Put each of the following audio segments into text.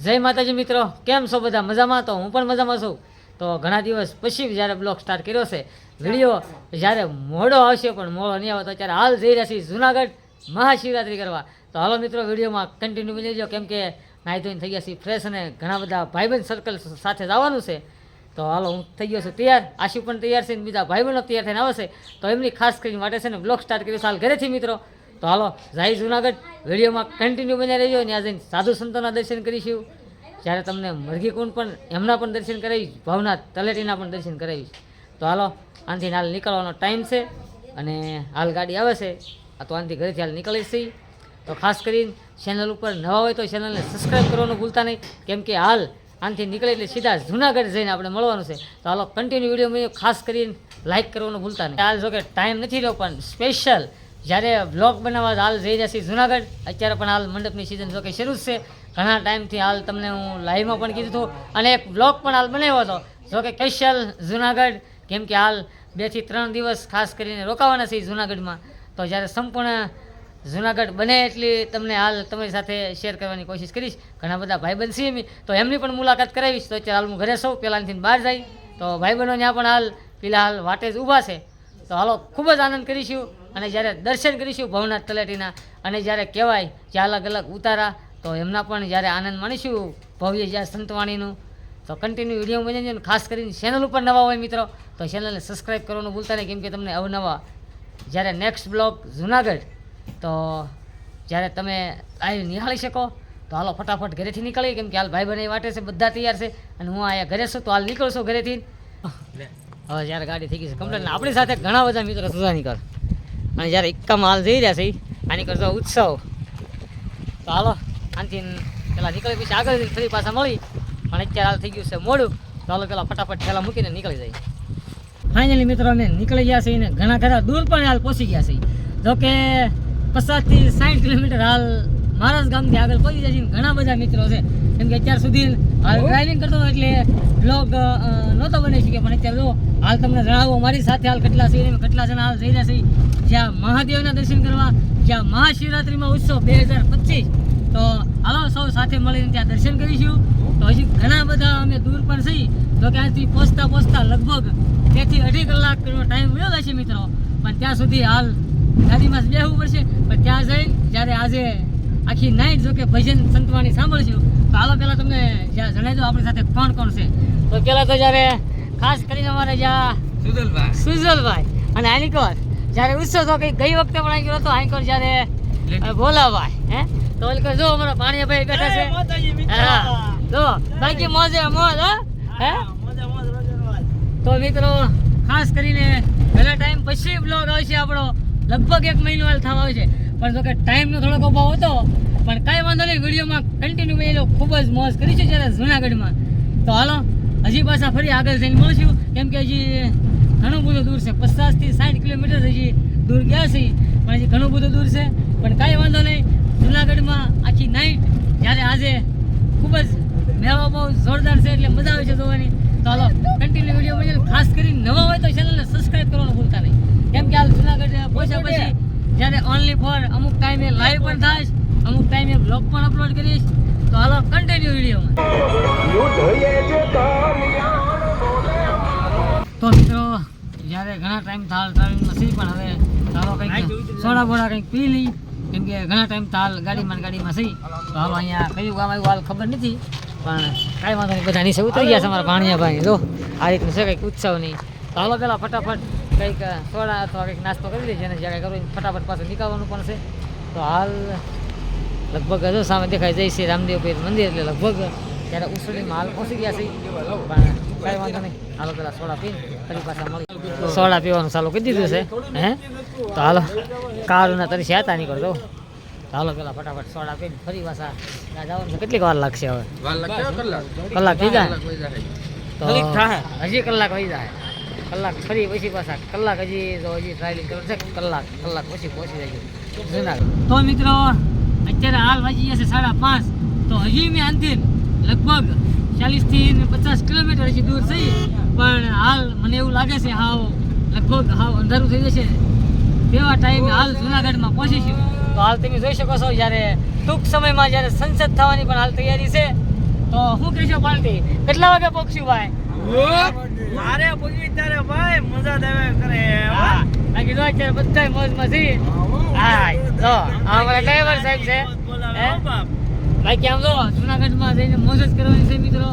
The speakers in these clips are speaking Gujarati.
જય માતાજી મિત્રો, કેમ છો બધા? મજામાં? તો હું પણ મજામાં છું. તો ઘણા દિવસ પછી જ્યારે બ્લોગ સ્ટાર્ટ કર્યો છે, વીડિયો જ્યારે મોડો આવશે, પણ મોડો નહીં આવે તો અત્યારે હાલ જઈ રહ્યા છીએ જુનાગઢ મહાશિવરાત્રિ કરવા. તો હાલો મિત્રો, વિડીયોમાં કન્ટિન્યુ મળી લેજો કેમ કે નાહી ધોઈને થઈ ગયા છીએ ફ્રેશ અને ઘણા બધા ભાઈબંધ સર્કલ સાથે જવાનું છે. તો હાલો, હું થઈ ગયો છું તૈયાર. આશુ પણ તૈયાર છે બીજા ભાઈબંધો તૈયાર થઈને આવશે તો એમની ખાસ કરીને માટે છે ને બ્લોગ સ્ટાર્ટ કર્યો છે. હાલ ઘરેથી મિત્રો તો હાલો, જાય જુનાગઢ. વિડીયોમાં કન્ટિન્યુ બન્યા રહેજો ત્યાં જઈને સાધુ સંતોના દર્શન કરીશું. જ્યારે તમને મરઘી કુંડ પણ, એમના પણ દર્શન કરાવીશ ભાવના તલેટીના પણ દર્શન કરાવીશ. તો હાલો, આનાથી હાલ નીકળવાનો ટાઈમ છે અને હાલ ગાડી આવે છે. આ તો આનાથી ઘરેથી હાલ નીકળી છીએ તો ખાસ કરીને ચેનલ ઉપર નવા હોય તો ચેનલને સબસ્ક્રાઈબ કરવાનું ભૂલતા નહીં. કેમ કે હાલ આનાથી નીકળે એટલે સીધા જુનાગઢ જઈને આપણે મળવાનું છે. તો હાલો કન્ટિન્યુ વીડિયો મેં ખાસ કરીને લાઇક કરવાનું ભૂલતા નહીં. હાલ જો કે ટાઈમ નથી રહ્યો, પણ સ્પેશિયલ જ્યારે બ્લોગ બનાવવા હાલ જઈ રહ્યા છીએ જુનાગઢ, અત્યારે પણ હાલ મંડપની સિઝન જો કે શરૂ છે. ઘણા ટાઈમથી હાલ તમને હું લાઈવમાં પણ કીધું હતું અને એક બ્લોગ પણ હાલ બનાવ્યો હતો. જો કે સ્પેશિયલ જુનાગઢ, કેમ કે હાલ બેથી ત્રણ દિવસ ખાસ કરીને રોકાવાના છે જુનાગઢમાં. તો જ્યારે સંપૂર્ણ જુનાગઢ બને એટલી તમને હાલ તમારી સાથે શેર કરવાની કોશિશ કરીશ. ઘણા બધા ભાઈબંધ છીએ અમે, તો એમની પણ મુલાકાત કરાવીશ. તો અત્યારે હાલ હું ઘરે સૌ પહેલાંથી બહાર જાય તો ભાઈબંધો ત્યાં પણ હાલ, ફિલહાલ વાટે જ ઊભા છે. તો હાલો, ખૂબ જ આનંદ કરીશું. અને જ્યારે દર્શન કરીશું ભવનાથ તલેટીના અને જ્યારે કહેવાય જે અલગ અલગ ઉતારા તો એમના પણ જ્યારે આનંદ માણીશું ભવ્ય જ્યાં સંતવાણીનું. તો કન્ટિન્યુ વીડિયો મળી ને ખાસ કરીને ચેનલ ઉપર નવા હોય મિત્રો તો ચેનલને સબસ્ક્રાઈબ કરવાનું ભૂલતા નહીં કેમ કે તમને અવનવા. જ્યારે નેક્સ્ટ બ્લોગ જુનાગઢ તો જ્યારે તમે આવી નિહાળી શકો તો હાલો ફટાફટ ઘરેથી નીકળી કેમ કે હાલ ભાઈ બને વાટે છે બધા તૈયાર છે અને હું અહીંયા ઘરે છું તો હાલ નીકળશું ઘરેથી. હવે જ્યારે ગાડી થઈ ગઈ છે કમ્પ્લેટ આપણી સાથે ઘણા બધા મિત્રો સુધા નીકળ. અને જ્યારે ઇક્કામાં હાલ જઈ રહ્યા છે, આની કરતો ઉત્સવ. તો હાલો, આનથી પેલા નીકળી પછી આગળ ફરી પાછા મળી. પણ અત્યારે હાલ થઈ ગયું છે મોડું. તો હાલો પેલા ફટાફટ ઠેલા મૂકીને નીકળી જાય ફાઇનલી મિત્રો, અમે નીકળી ગયા છે ને ઘણા ખરા દૂર પણ હાલ પહોંચી ગયા છે જોકે પચાસથી સાઠ કિલોમીટર હાલ મારા ગામથી આગળ પહોંચી જાય છે ઘણા બધા મિત્રો છે. કેમ કે અત્યાર સુધી હાલ ડ્રાઇવિંગ કરતો એટલે બ્લોગ નહોતો બની શક્યો. પણ અત્યારે જો હાલ તમને જણાવો મારી સાથે હાલ કેટલા છે કેટલા જણા હાલ જઈ રહ્યા છે. જ્યાં મહાદેવના દર્શન કરવા જ્યાં મહાશિવરાત્રિમાં ઉત્સવ બે હજાર પચીસ. તો આવા સૌ સાથે મળીને ત્યાં દર્શન કરીશું. તો હજી ઘણા બધા અમે દૂર પણ છીએ. તો કે આજથી પહોંચતા પહોંચતા લગભગ બેથી અઢી કલાકનો ટાઈમ મળ્યો છે મિત્રો. પણ ત્યાં સુધી હાલ ગાડીમાં બેહવું બેસવું પડશે. પણ ત્યાં જઈ જ્યારે આજે આખી નાઈટ જો કે ભજન સંતવાણી સાંભળશું તો હાલો પહેલાં તમને જ્યાં જણાવી દો આપણી સાથે કોણ કોણ છે. તો પહેલાં તો જ્યારે ખાસ કરીને અમારે જ્યાં સુજલભાઈ. સુજલભાઈ અને આનિકોર જ્યારે ઉત્સવ તો કંઈક ગઈ વખતે પણ ગયો હતો આનિકોર જ્યારે ભોલાભાઈ હે? તો ઓલી જો અમારા પાણીયાભાઈ બેઠા છે. હા જો બાકી મોજે મોજ હા હે? તો મિત્રો ખાસ કરીને ઘણા ટાઈમ પછી બ્લોગ આવશે આપણો. લગભગ એક મહિનો હાલ થવા આવશે પણ જો કે ટાઈમનો થોડોક અભાવ હતો, પણ કાંઈ વાંધો નહીં, વિડીયોમાં કન્ટિન્યુ મેં ખૂબ જ મોજ છે જ્યારે જુનાગઢમાં. તો હાલો, હજી પાછા ફરી આગળ જઈને મળશું. કેમ કે હજી ઘણું બધું દૂર છે પચાસથી સાઠ કિલોમીટર હજી દૂર ગયા છે. પણ હજી ઘણું બધું દૂર છે. પણ કાંઈ વાંધો નહીં, જુનાગઢમાં આખી નાઇટ જ્યારે આજે ખૂબ જ મેળો બહુ જોરદાર છે એટલે મજા આવે છે જોવાની. તો હાલો કન્ટિન્યુ વીડિયો ખાસ કરીને નવા હોય તો ચેનલને સબસ્ક્રાઈબ કરવાનું ભૂલતા નહીં. કેમ કે હાલ જુનાગઢ પહોંચ્યા પછી જ્યારે ઓનલી ફોર અમુક ટાઈમે લાઈવ પણ થાય અમુક ટાઈમે બ્લોગ પણ અપલોડ કરીશ તો હાલો કન્ટિન્યુ વિડીયોમાં. તો મિત્રો જ્યારે ઘણા ટાઈમ થાળ ટ્રાવેલિંગમાં નથી પણ હવે ચાલો કંઈક સોડા બોડા કંઈક પી લઈ કેમ કે ઘણા ટાઈમ થાલ ગાડીમાં ગાડીમાં સી તો હાલો અહીંયા કયું ગામ આવ્યું હાલ ખબર નથી પણ કાંઈ વાંધો નહીં બધા નીચે ઉતરી ગયા છે અમારા ભાણિયાભાઈ. જો આ રીતનું છે કંઈક ઉત્સવ નહીં તો હાલો પેલા ફટાફટ કંઈક સોડા અથવા કંઈક નાસ્તો કરી લઈએ અને જ્યારે કરવું ફટાફટ પાછું નીકળવાનું પણ છે. તો હાલ લગભગ હજુ સામે દેખાય જય શ્રી રામદેવ પીર મંદિર એટલે લગભગ ત્યારે ઉસળીમાં હાલ પહોંચી ગયા છે. પણ કાંઈ વાંધો નહીં. હાલો પેલા સોડા પીને ફરી પાછા મળી. સોડા પીવાનું ચાલુ કરી દીધું છે. હે? તો હાલો કારના તરી હતા નીકળ દો હાલો પેલા ફટાફટ સોડા પીને ફરી પાછા જવાનું કેટલીક વાર લાગશે હવે? કલાક. થઈ જાય. તો હજી કલાક વહી જાય. કલાક ફરી પછી પાછા કલાક હજી તો હજી ટ્રાવેલિંગ કરવું છે. કલાક કલાક પછી પહોંચી જાય જુનાગઢ. તો મિત્રો, અત્યારે હાલ વાગી છે સાડા પાંચ. તો હજી મેં અંતિમ લગભગ ચાલીસથી પચાસ કિલોમીટર હજી દૂર થઈ. પણ હાલ મને એવું લાગે છે હાવ લગભગ હાવ અંધારું થઈ જશે. તેવા ટાઈમે હાલ જુનાગઢમાં પહોંચીશું તો હાલ તમે જોઈ શકો છો જ્યારે ટૂંક સમયમાં જ્યારે સંસદ થવાની પણ હાલ તૈયારી છે. તો શું કહેશો પાલટી? કેટલા વાગે પહોંચ્યું ભાઈ? મારે પૂછવી ત્યારે ભાઈ મજા દેવે કરે, હા. બાકી જો અત્યારે મોજમાં છીએ હા તો અમારા ડ્રાઈવર સાહેબ છે? બાકી આમ જો, જુનાગઢમાં જઈને મોજ જ કરવાની છે મિત્રો.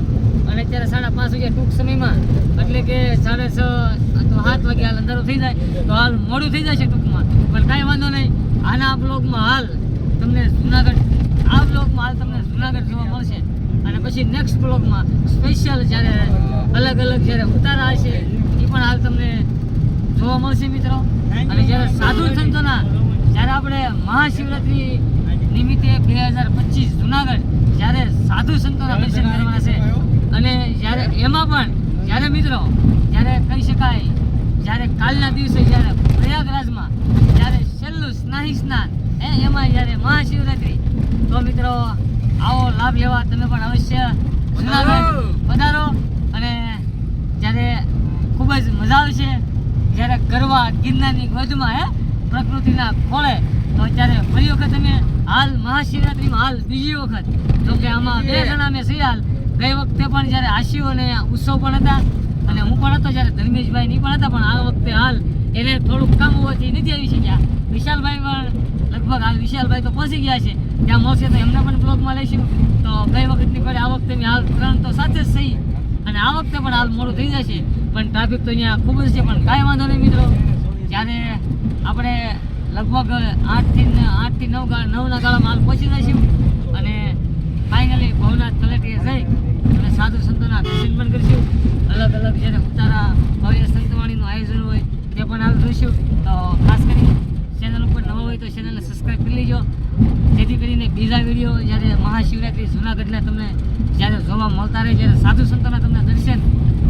અને અત્યારે સાડા પાંચ વાગ્યા ટૂંક સમયમાં. એટલે કે સાડા છ તો સાત વાગે હાલ અંધારો થઈ જાય, તો હાલ મોડું થઈ જશે ટૂંકમાં. પણ કાંઈ વાંધો નહીં, આના બ્લોગમાં હાલ તમને જુનાગઢ, આ બ્લોગમાં હાલ તમને જુનાગઢ જોવા મળશે. અને પછી નેક્સ્ટ બ્લોગમાં સ્પેશિયલ જ્યારે અલગ અલગ જ્યારે ઉતારા હશે એ પણ હાલ તમને જોવા મળશે મિત્રો. અને જ્યારે સાધુ સંતોના જ્યારે આપણે મહાશિવરાત્રી નિમિત્તે બે હજાર પચીસ જુનાગઢ જ્યારે સાધુ સંતોના દર્શન કરવાના છે અને જ્યારે એમાં પણ જ્યારે મિત્રો જ્યારે કહી શકાય જ્યારે કાલના દિવસે જ્યારે પ્રયાગરાજમાં જ્યારે છેલ્લું સ્નાહી સ્નાન હે એમાં જ્યારે મહાશિવરાત્રી. તો મિત્રો આવો લાભ લેવા તમે પણ અવશ્ય વધારો પધારો અને જ્યારે ખૂબ જ મજા આવશે જ્યારે ગરવા ગિરનારની ગોદમાં હે પ્રકૃતિના ખોળે તો અત્યારે ફરી વખત અમે હાલ મહાશિવરાત્રીમાં હાલ બીજી વખત જો કે આમાં બે જણા અમે સહી હાલ. ગઈ વખતે પણ જ્યારે આશીઓ અને ઉત્સવ પણ હતા અને હું પણ હતો જ્યારે ધર્મેશભાઈ નહીં પણ હતા પણ આ વખતે હાલ એને થોડુંક કામ હોવાથી નથી આવી શક્યા. વિશાલભાઈ પણ લગભગ હાલ વિશાલભાઈ તો પહોંચી ગયા છે. ત્યાં મળશે તો એમને પણ બ્લોગમાં લઈશું. તો ગઈ વખતની પડે આ વખતે હાલ ત્રણ તો સાથે જ થઈ. અને આ વખતે પણ હાલ મોડું થઈ જશે. પણ ટ્રાફિક તો અહીંયા ખૂબ જ છે. પણ કાંઈ વાંધો નહીં મિત્રો. જ્યારે આપણે લગભગ આઠથી આઠથી નવ નવના ગાળામાં હાલ પહોંચી જઈશું. અને ફાઇનલી ભવનાથ તલેટીએ જઈ અને સાધુ સંતોના દર્શન પણ કરીશું. અલગ અલગ જ્યારે ઉતારા ભવ્ય સંતવાણીનું આયોજન હોય તે પણ હાલ જોઈશું તો ખાસ કરી ચેનલ ઉપર નવા હોય તો ચેનલને સબસ્ક્રાઈબ કરી લેજો. જેથી કરીને બીજા વીડિયો જ્યારે મહાશિવરાત્રી જૂનાગઢના તમને જ્યારે જોવા મળતા રહે, જ્યારે સાધુ સંતોના તમને દર્શન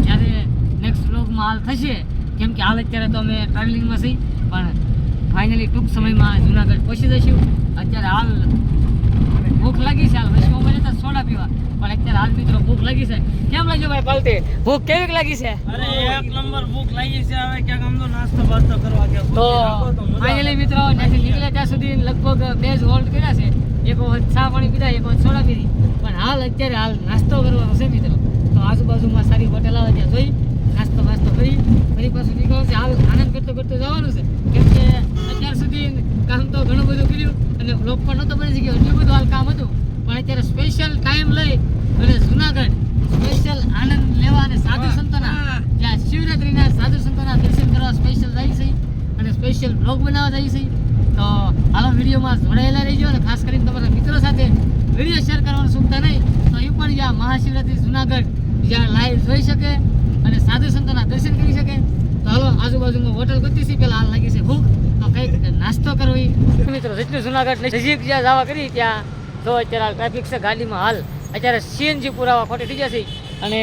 જ્યારે નેક્સ્ટ વ્લોગમાં હાલ થશે, કેમ કે હાલ અત્યારે તો અમે ટ્રાવેલિંગમાં છીએ, પણ ફાઇનલી ટૂંક સમયમાં જુનાગઢ પહોંચી જઈશું. અત્યારે હાલ ભૂખ લાગી છે. હાલ પછી હું મને સોડા પીવા. પણ અત્યારે હાલ મિત્રો ભૂખ લાગી છે. કેમ લાગ્યું ભાઈ પાલટી ભૂખ કેવી લાગી છે? અરે એક નંબર ભૂખ લાગી છે. હવે ક્યાંક અમનો નાસ્તો બાસ્તો કરવા ગયા. તો ફાઇનલી મિત્રો ત્યાંથી નીકળ્યા ત્યાં સુધી લગભગ બે જ હોલ્ડ કર્યા છે. એક વખત ચા પાણી પીધા એક વખત સોડા પીધી. પણ હાલ અત્યારે હાલ નાસ્તો કરવાનો છે મિત્રો. તો આજુબાજુમાં સારી હોટેલ આવે ત્યાં જોઈ નાસ્તો બાસ્તો કરી ફરી પાછું નીકળવાનું છે હાલ આનંદ કરતો કરતો જવાનું છે. કેમ કે અત્યાર સુધી કામ તો ઘણું બધું કર્યું. અને બ્લોક પણ નહોતો બની શક્યો. એટલું બધું હાલ કામ હતું. પણ અત્યારે સ્પેશિયલ ટાઈમ લઈ અને જુનાગઢ સ્પેશિયલ આનંદ લેવા અને સાધુ સંતોના જ્યાં શિવરાત્રીના સાધુ સંતોના દર્શન કરવા સ્પેશિયલ જાય છે અને સ્પેશિયલ બ્લોગ બનાવવા જાય છે. તો હાલો વિડીયોમાં જોડાયેલા રહીજો અને ખાસ કરીને તમારા મિત્રો સાથે વીડિયો શેર કરવાનું ચૂકતા નહીં. તો એ પણ જ્યાં મહાશિવરાત્રી જુનાગઢ જ્યાં લાઈવ જોઈ શકે અને સાધુ સંતોના દર્શન કરી શકે. તો હાલો આજુબાજુમાં હોટલ ગોતી છે પેલા હાલ લાગી છે ભૂખ તો કંઈક નાસ્તો કરવો ઈ. મિત્રો જેટલું જુનાગઢ નજીક જ્યાં જવા કરી ત્યાં તો અત્યારે ટ્રાફિક છે ગાડીમાં હાલ. અત્યારે સીએનજી પુરાવા ખોટી થઈ જશે. અને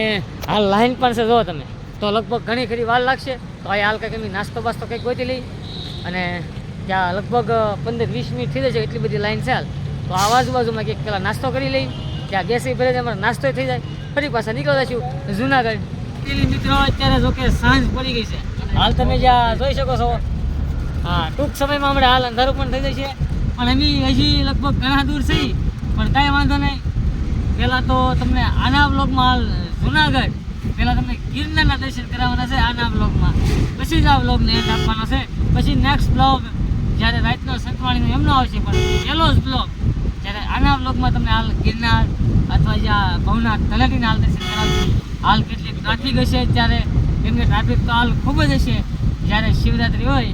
હાલ લાઈન પણ છે જો તમે. તો લગભગ ઘણી ખરી વાર લાગશે. તો અહીં હાલ કંઈક એમની નાસ્તો બાસ્તો કંઈક ગોતી લઈ. અને ત્યાં લગભગ પંદર વીસ મિનિટ થઈ જશે એટલી બધી લાઈન છે હાલ. તો આ આજુબાજુમાં કંઈક પહેલાં નાસ્તો કરી લઈ. ત્યાં બેસી ભરે અમારો નાસ્તો થઈ જાય. ફરી પાછા નીકળતા છું જુનાગઢ. મિત્રો અત્યારે જો કે સાંજ પડી ગઈ છે. હાલ તમે જ્યાં જોઈ શકો છો હા, ટૂંક સમયમાં હમણાં હાલ અંધારું પણ થઈ જશે પણ એની હજી લગભગ ઘણા દૂર છે. પણ કાંઈ વાંધો નહીં. પહેલાં તો તમને આના બ્લોગમાં હાલ જુનાગઢ. પહેલાં તમને ગિરનારના દર્શન કરાવવાના છે આના બ્લોગમાં પછી જ આ બ્લોગને એન્ડ આપવાનો છે. પછી નેક્સ્ટ બ્લોગ જ્યારે રાતનો સંતવાણીનો એમનો આવશે, પણ પહેલો જ બ્લોગ જ્યારે આના બ્લોગમાં તમને હાલ ગિરનાર અથવા જ્યાં ભવનાથ તલાટીના હાલ દર્શન કરાવશું. હાલ કેટલીક ટ્રાફિક હશે ત્યારે કે ટ્રાફિક તો હાલ ખૂબ જ હશે. જ્યારે શિવરાત્રી હોય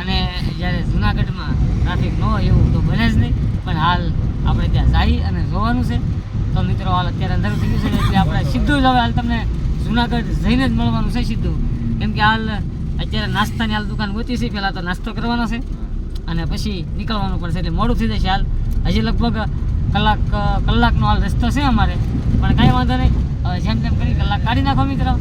અને જ્યારે જુનાગઢમાં ટ્રાફિક ન હોય એવું તો બને જ નહીં. પણ હાલ આપણે ત્યાં જઈ અને જોવાનું છે. તો મિત્રો, હાલ અત્યારે અંદર થઈ ગયું છે એટલે આપણે સીધું જ હવે હાલ તમને જુનાગઢ જઈને જ મળવાનું છે સીધું. કેમ કે હાલ અત્યારે નાસ્તાની હાલ દુકાન ગોતી છે. પહેલાં તો નાસ્તો કરવાનો છે અને પછી નીકળવાનું પડશે એટલે મોડું થઈ જશે હાલ. હજી લગભગ કલાક, કલાકનો હાલ રસ્તો છે અમારે. પણ કાંઈ વાંધો નહીં. જેમ તેમ કરી કલાક કાઢી નાખો મિત્રો.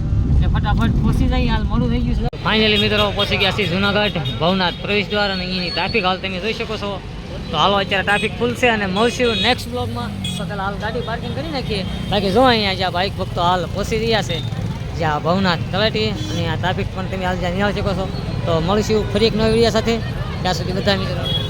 ફટાફટ પહોંચી જાય, હાલ મોડું થઈ ગયું છે. ફાઇનલી મિત્રો, પહોંચી ગયા છીએ જુનાગઢ, ભવનાથ પ્રવેશ દ્વાર અને અહીંની ટ્રાફિક હાલ તમે જોઈ શકો છો. તો હાલો અત્યારે ટ્રાફિક ફૂલ છે અને મળશું નેક્સ્ટ બ્લોગમાં તો પહેલાં હાલ ગાડી પાર્કિંગ કરી નાખીએ. બાકી જો અહીંયા જ્યાં બાઇક ભક્તો હાલ પહોંચી રહ્યા છે જ્યાં ભવનાથ તળેટી અને આ ટ્રાફિક પણ તમે હાલ જ્યાં નિહાળી શકો છો. તો મળીશું ફરી એક નવી વિડીયા સાથે. ત્યાં સુધી બધા મિત્રો